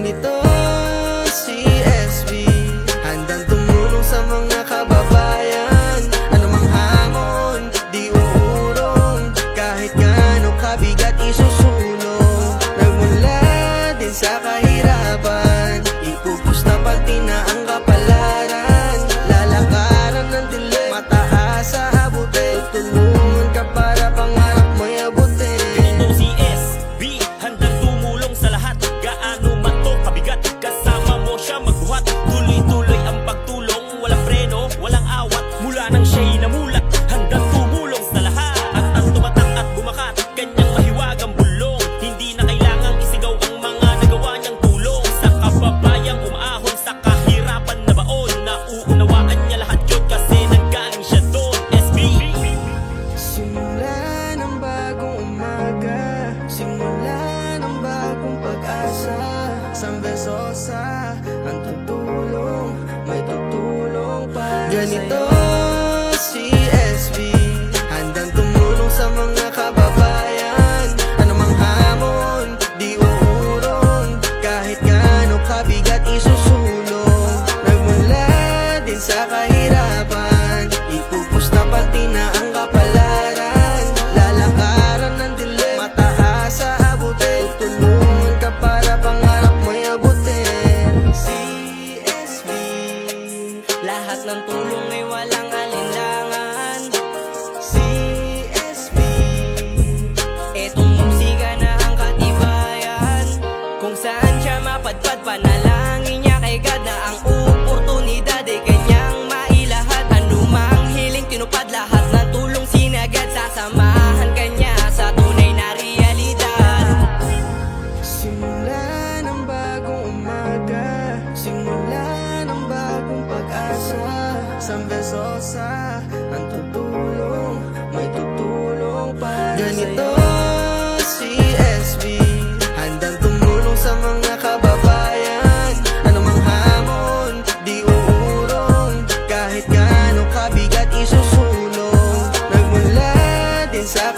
Ganito Simula ng bagong pag-asa. San Besosa Ang tutulong May tutulong para Ganito si SB Handang tumulong sa mga kababayan. Anumang hamon Di uurong Kahit gaano kabigat isusulong Lahat ng tulong ay walang alinlangan. CSB Etong musika na ang katibayan. Kung saan siya mapadpad Panalangin niya kay God na ang oportunidad ay kanyang mailahat. Anumang hiling tinupad lahat ng tulong sinagad Sasamahan kanya sa tunay na realidad. Simula ng bagong umaga Simula pag-asa. San Besosa Ang tutulong May tutulong para Ganito si SB Handang tumulong sa mga kababayan. Anumang hamon Di uurong. Kahit gaano kabigat isusulong. Nagmula din sa